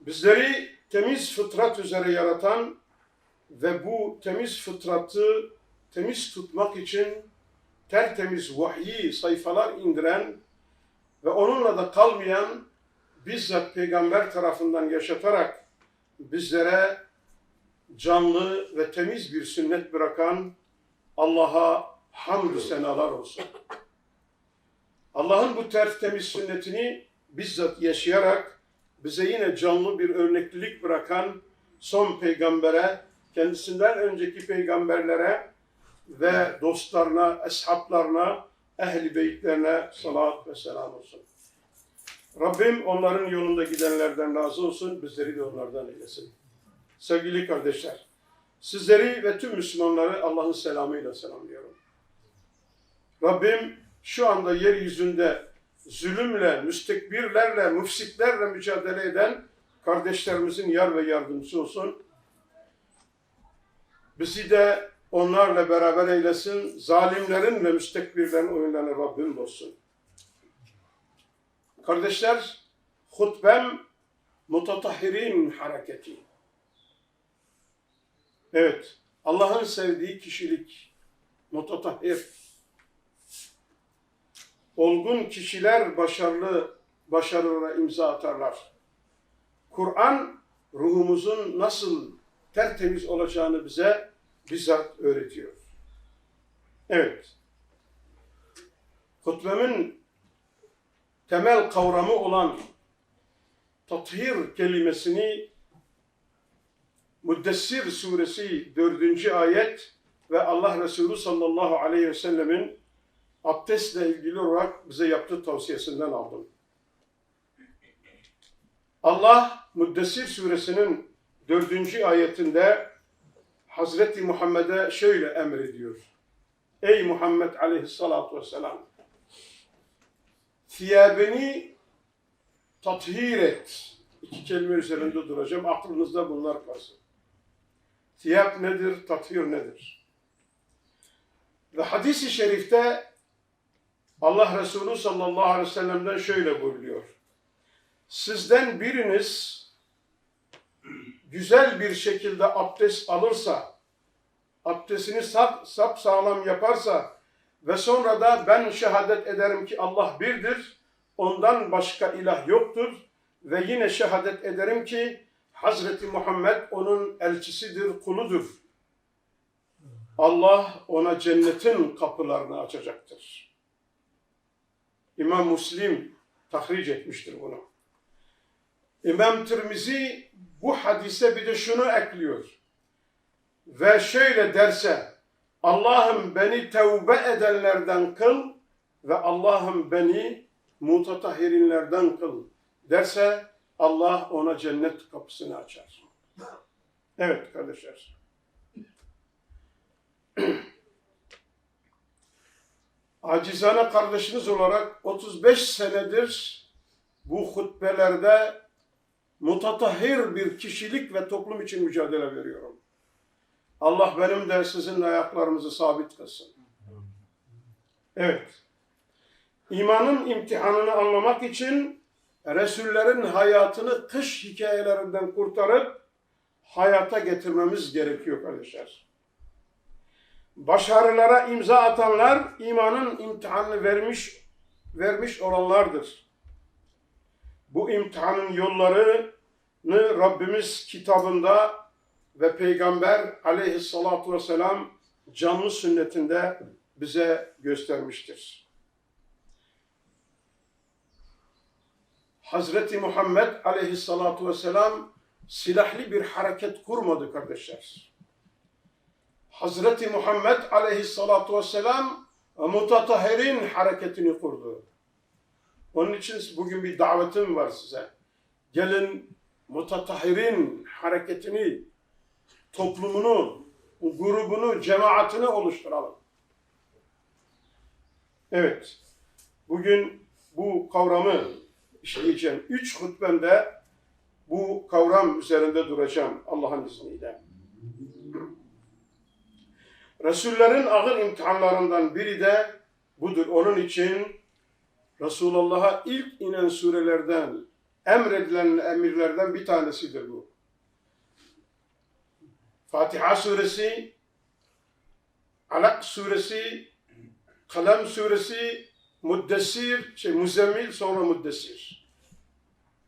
Bizleri temiz fıtrat üzere yaratan ve bu temiz fıtratı temiz tutmak için tertemiz vahyi sayfalar indiren ve onunla da kalmayan bizzat peygamber tarafından yaşatarak bizlere canlı ve temiz bir sünnet bırakan Allah'a hamdü senalar olsun. Allah'ın bu tertemiz sünnetini bizzat yaşayarak bize yine canlı bir örneklilik bırakan son peygambere, kendisinden önceki peygamberlere ve dostlarına, eshaplarına, ehli beytlerine salat ve selam olsun. Rabbim onların yolunda gidenlerden razı olsun, bizleri de onlardan eylesin. Sevgili kardeşler, sizleri ve tüm Müslümanları Allah'ın selamıyla selamlıyorum. Rabbim şu anda yeryüzünde zulümle, müstekbirlerle, müfsitlerle mücadele eden kardeşlerimizin yar ve yardımcısı olsun. Bizi de onlarla beraber eylesin. Zalimlerin ve müstekbirlerin oyunlarına Rabbim olsun. Kardeşler, hutbem mutatahhirin hareketi. Evet, Allah'ın sevdiği kişilik, mutatahhir. Olgun kişiler başarılı başarılara imza atarlar. Kur'an ruhumuzun nasıl tertemiz olacağını bize bizzat öğretiyor. Evet. Hutbemin temel kavramı olan tathir kelimesini Müddessir suresi 4. ayet ve Allah Resulü sallallahu aleyhi ve sellemin abdestle ilgili olarak bize yaptığı tavsiyesinden aldım. Allah Müddessir suresinin 4. ayetinde Hazreti Muhammed'e şöyle emrediyor. Ey Muhammed aleyhissalatu vesselam thiyabeni tathir et. İki kelime üzerinde duracağım. Aklınızda bunlar kalsın. Thiyab nedir? Tathir nedir? Ve hadisi şerifte Allah Resulü sallallahu aleyhi ve sellem'den şöyle buyuruyor. Sizden biriniz güzel bir şekilde abdest alırsa, abdestini sap, sap sağlam yaparsa ve sonra da ben şehadet ederim ki Allah birdir, ondan başka ilah yoktur ve yine şehadet ederim ki Hazreti Muhammed onun elçisidir, kuludur. Allah ona cennetin kapılarını açacaktır. İmam Müslim tahric etmiştir bunu. İmam Tirmizi bu hadise bir de şunu ekliyor. Ve şöyle derse, Allah'ım beni tevbe edenlerden kıl ve Allah'ım beni mutatahirinlerden kıl derse Allah ona cennet kapısını açar. Evet kardeşler. Acizane kardeşiniz olarak 35 senedir bu hutbelerde mutatahhir bir kişilik ve toplum için mücadele veriyorum. Allah benim de sizin ayaklarımızı sabit kılsın. Evet. İmanın imtihanını anlamak için Resullerin hayatını kış hikayelerinden kurtarıp hayata getirmemiz gerekiyor kardeşler. Başarılara imza atanlar imanın imtihanını vermiş vermiş olanlardır. Bu imtihanın yollarını Rabbimiz kitabında ve Peygamber aleyhissalatu vesselam canlı sünnetinde bize göstermiştir. Hazreti Muhammed aleyhissalatu vesselam silahlı bir hareket kurmadı kardeşler. Hazreti Muhammed aleyhissalatu vesselam mutatahirin hareketini kurdu. Onun için bugün bir davetim var size. Gelin mutatahirin hareketini, toplumunu, grubunu, cemaatini oluşturalım. Evet, bugün bu kavramı işleyeceğim. Üç hutbemde bu kavram üzerinde duracağım Allah'ın izniyle. Resullerin ağır imtihanlarından biri de budur. Onun için Resulullah'a ilk inen surelerden emredilen emirlerden bir tanesidir bu. Fatiha suresi, Alak suresi, Kalem suresi, Muddessir, şey Muzzemmil sonra Muddessir.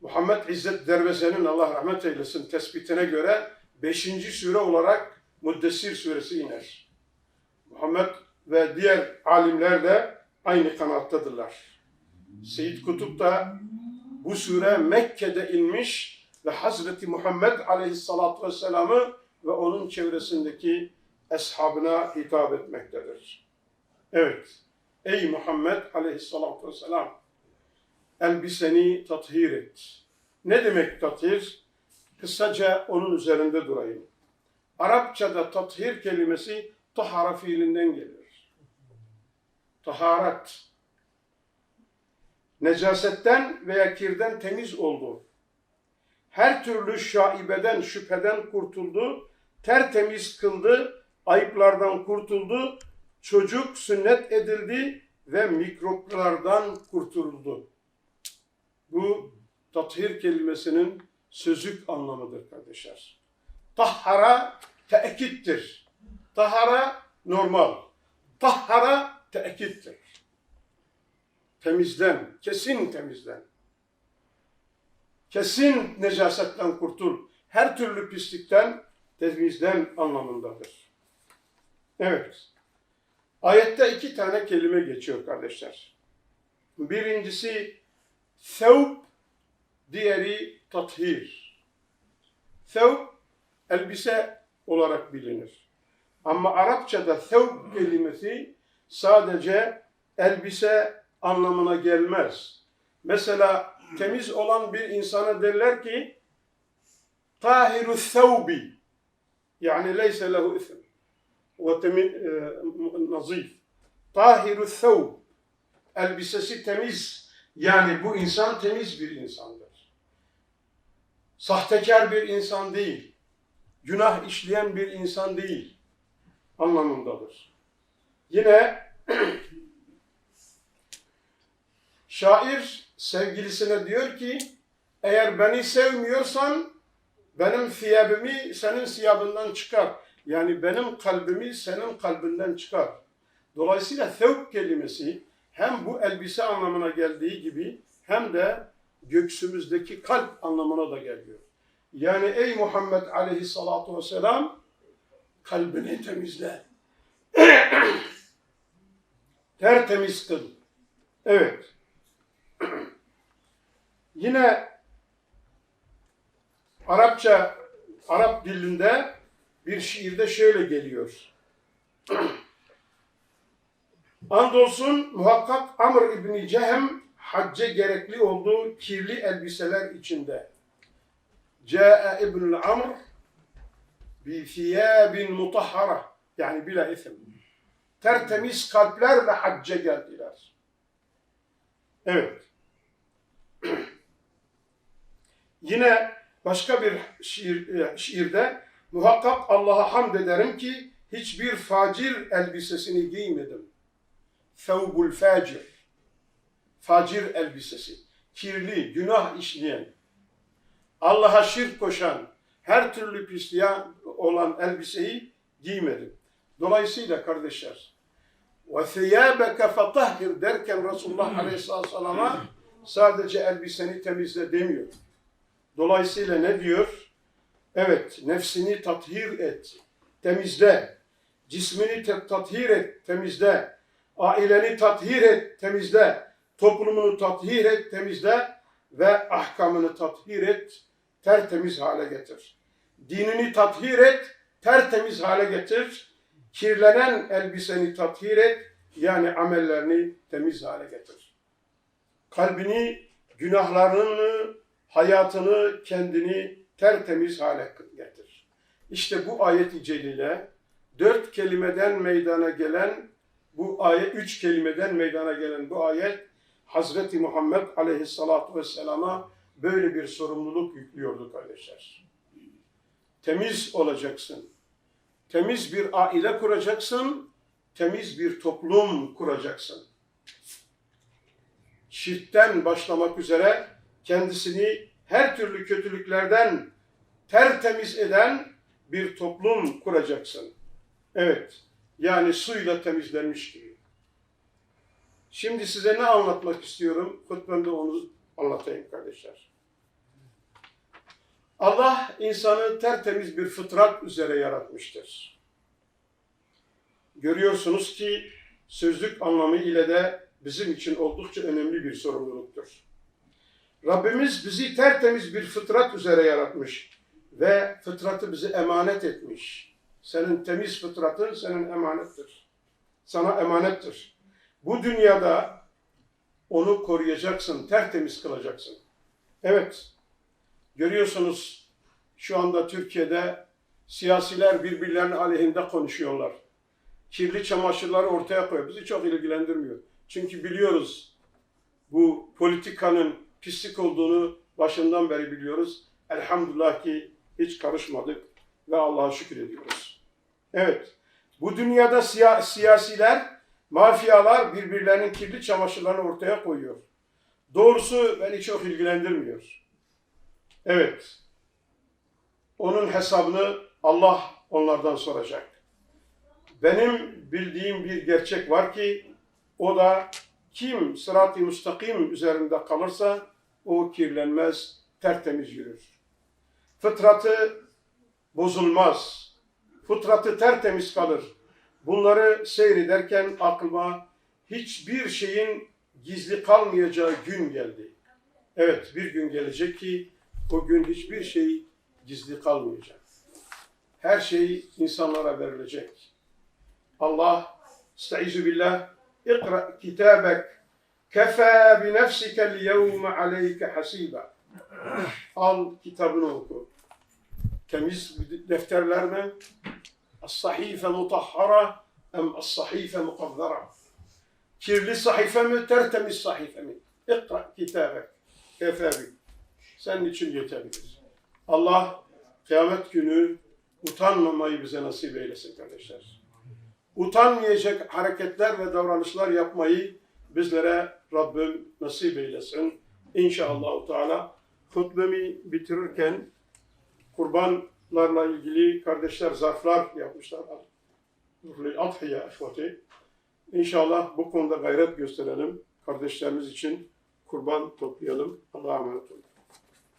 Muhammed İzzet Derveze'nin Allah rahmet eylesin tespitine göre beşinci sure olarak Muddessir suresi iner. Muhammed ve diğer alimler de aynı kanaattadırlar. Seyyid Kutup da bu sure Mekke'de inmiş ve Hazreti Muhammed Aleyhisselatü Vesselam'ı ve onun çevresindeki eshabına hitap etmektedir. Evet, ey Muhammed Aleyhisselatü Vesselam, elbiseni tathir et. Ne demek tathir? Kısaca onun üzerinde durayım. Arapçada tathir kelimesi tahara fiilinden gelir. Taharat. Necasetten veya kirden temiz oldu. Her türlü şaibeden, şüpheden kurtuldu. Tertemiz kıldı. Ayıplardan kurtuldu. Çocuk sünnet edildi ve mikroplardan kurtuldu. Bu tathir kelimesinin sözlük anlamıdır kardeşler. Tahhara teekittir. Tahara normal. Tahhara teekittir. Temizden, kesin temizden. Kesin necasetten kurtul. Her türlü pislikten, temizden anlamındadır. Evet. Ayette iki tane kelime geçiyor kardeşler. Birincisi Thevb, diğeri tathir. Thevb, elbise olarak bilinir. Ama Arapçada thevb kelimesi sadece elbise anlamına gelmez. Mesela temiz olan bir insana derler ki tahiru thevbi yani leyse lehu ithm ve nazif. Tahiru thevb elbisesi temiz yani bu insan temiz bir insandır. Sahtekar bir insan değil. Günah işleyen bir insan değil. Anlamındadır. Yine şair sevgilisine diyor ki eğer beni sevmiyorsan benim siyabımı senin siyabından çıkar. Yani benim kalbimi senin kalbinden çıkar. Dolayısıyla thevb kelimesi hem bu elbise anlamına geldiği gibi hem de göksümüzdeki kalp anlamına da geliyor. Yani ey Muhammed aleyhissalatu vesselam kalbini temizle. Tertemiz kıl. Evet. Yine Arapça, Arap dilinde bir şiirde şöyle geliyor. Andolsun muhakkak Amr İbni Cehem hacca gerekli olduğu kirli elbiseler içinde. Câe İbnül Amr thiyâbin mutahhara yani bila isim. Tertemiz kalplerle hacca geldiler. Evet. Yine başka bir şiir, e, şiirde muhakkak Allah'a hamd ederim ki hiçbir facir elbisesini giymedim. Thevbul facir. Facir elbisesi. Kirli, günah işleyen, Allah'a şirk koşan, her türlü pisliğe olan elbiseyi giymedim. Dolayısıyla kardeşler, thiyâbeke fetahhir derken Resulullah Aleyhisselatü Vesselam'a sadece elbiseni temizle demiyor. Dolayısıyla ne diyor? Evet, nefsini tathir et, temizle. Cismini tathir et, temizle. Aileni tathir et, temizle. Toplumunu tathir et, temizle. Ve ahkamını tathir et, tertemiz hale getir. Dinini tathir et, tertemiz hale getir. Kirlenen elbiseni tathir et, yani amellerini temiz hale getir. Kalbini, günahlarını, hayatını, kendini tertemiz hale getir. İşte bu ayet-i celile dört kelimeden meydana gelen bu ayet, üç kelimeden meydana gelen bu ayet Hazreti Muhammed Aleyhisselatü Vesselam'a böyle bir sorumluluk yüklüyordu kardeşler. Temiz olacaksın. Temiz bir aile kuracaksın. Temiz bir toplum kuracaksın. Şirkten başlamak üzere kendisini her türlü kötülüklerden tertemiz eden bir toplum kuracaksın. Evet, yani suyla temizlenmiş gibi. Şimdi size ne anlatmak istiyorum? Hutbemde onu anlatayım kardeşler. Allah insanı tertemiz bir fıtrat üzere yaratmıştır. Görüyorsunuz ki sözlük anlamı ile de bizim için oldukça önemli bir sorumluluktur. Rabbimiz bizi tertemiz bir fıtrat üzere yaratmış ve fıtratı bize emanet etmiş. Senin temiz fıtratın senin emanettir. Sana emanettir. Bu dünyada onu koruyacaksın, tertemiz kılacaksın. Evet, görüyorsunuz şu anda Türkiye'de siyasiler birbirlerinin aleyhinde konuşuyorlar. Kirli çamaşırları ortaya koyuyor. Bizi çok ilgilendirmiyor. Çünkü biliyoruz bu politikanın pislik olduğunu başından beri biliyoruz. Elhamdülillah ki hiç karışmadık ve Allah'a şükür ediyoruz. Evet, bu dünyada siya- siyasiler, mafyalar birbirlerinin kirli çamaşırlarını ortaya koyuyor. Doğrusu beni çok ilgilendirmiyor. Evet, onun hesabını Allah onlardan soracak. Benim bildiğim bir gerçek var ki o da kim sırat-ı müstakim üzerinde kalırsa o kirlenmez, tertemiz yürür. Fıtratı bozulmaz. Fıtratı tertemiz kalır. Bunları seyrederken aklıma hiçbir şeyin gizli kalmayacağı gün geldi. Evet bir gün gelecek ki o gün hiçbir şey gizli kalmayacak. Her şey insanlara verilecek. Allah estaizu billah ikra kitabek kefa bi nefsike yevme aleyke hasiba. Al kitabını oku. Temiz defterler mi? Es-sahife mutahhara em es-sahife mukazzara. Kirli sahife mi, tertemiz sahife mi? İkra kitabek. Kefa bi. Senin için yeterlidir. Allah kıyamet günü utanmamayı bize nasip eylesin kardeşler. Utanmayacak hareketler ve davranışlar yapmayı bizlere Rabbim nasip eylesin. İnşallah Teala hutbemi bitirirken kurbanlarla ilgili kardeşler zarflar yapmışlar. Adhiye ehvati. İnşallah bu konuda gayret gösterelim. Kardeşlerimiz için kurban toplayalım. Allah'a emanet olun.